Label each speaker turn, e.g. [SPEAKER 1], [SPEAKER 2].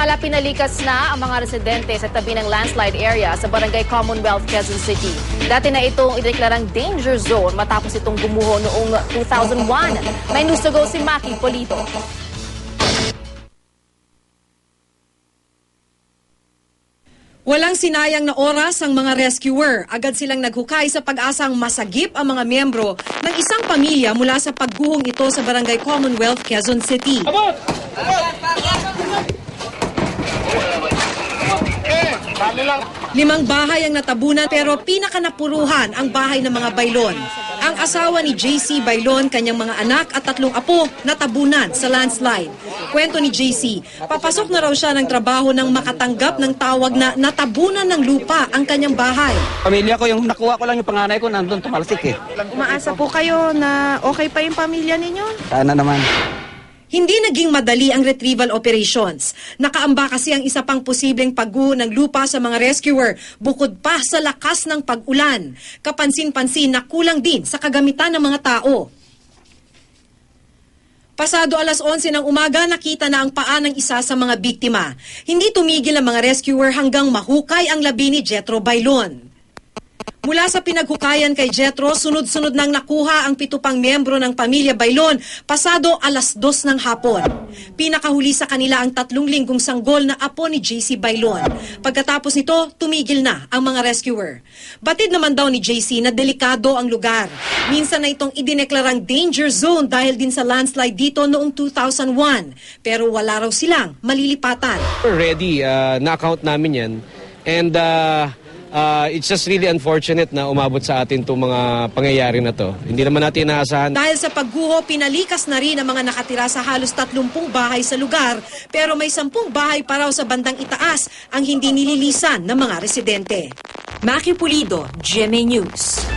[SPEAKER 1] Samantala, pinalikas na ang mga residente sa tabi ng landslide area sa Barangay Commonwealth, Quezon City. Dati na itong ideklarang danger zone matapos itong gumuho noong 2001. May news to go si Maki Polito.
[SPEAKER 2] Walang sinayang na oras ang mga rescuer. Agad silang naghukay sa pag-asang masagip ang mga miyembro ng isang pamilya mula sa pagguhong ito sa Barangay Commonwealth, Quezon City. Limang bahay ang natabunan pero pinakanapuruhan ang bahay ng mga baylon. Ang asawa ni JC Baylon, kanyang mga anak at tatlong apo natabunan sa landslide. Kwento ni JC, papasok na raw siya ng trabaho nang makatanggap ng tawag na natabunan ng lupa ang kanyang bahay.
[SPEAKER 3] Pamilya ko, yung nakuha ko lang yung panganay ko, nandun tumalsik eh.
[SPEAKER 4] Umaasa po kayo na okay pa yung pamilya ninyo?
[SPEAKER 3] Sana naman.
[SPEAKER 2] Hindi naging madali ang retrieval operations. Nakaamba kasi ang isa pang posibleng pagguho ng lupa sa mga rescuer bukod pa sa lakas ng pag-ulan. Kapansin-pansin na kulang din sa kagamitan ng mga tao. Pasado alas 11 ng umaga, nakita na ang paa ng isa sa mga biktima. Hindi tumigil ang mga rescuer hanggang mahukay ang labi ni Jetro Bailon. Mula sa pinaghukayan kay Jetro, sunod-sunod nang nakuha ang pito pang miyembro ng pamilya Bailon pasado alas dos ng hapon. Pinakahuli sa kanila ang tatlong linggong sanggol na apo ni JC Bailon. Pagkatapos nito, tumigil na ang mga rescuer. Batid naman daw ni JC na delikado ang lugar. Minsan na itong idineklarang danger zone dahil din sa landslide dito noong 2001. Pero wala raw silang malilipatan.
[SPEAKER 5] Ready. Uh, na-account namin yan. And uh, uh, it's just really unfortunate na umabot sa atin itong mga pangyayari na to. Hindi naman natin inaasahan.
[SPEAKER 2] Dahil sa pagguho, pinalikas na rin ang mga nakatira sa halos 30 bahay sa lugar, pero may 10 bahay pa raw sa bandang itaas ang hindi nililisan ng mga residente. Maki Pulido, GMA News.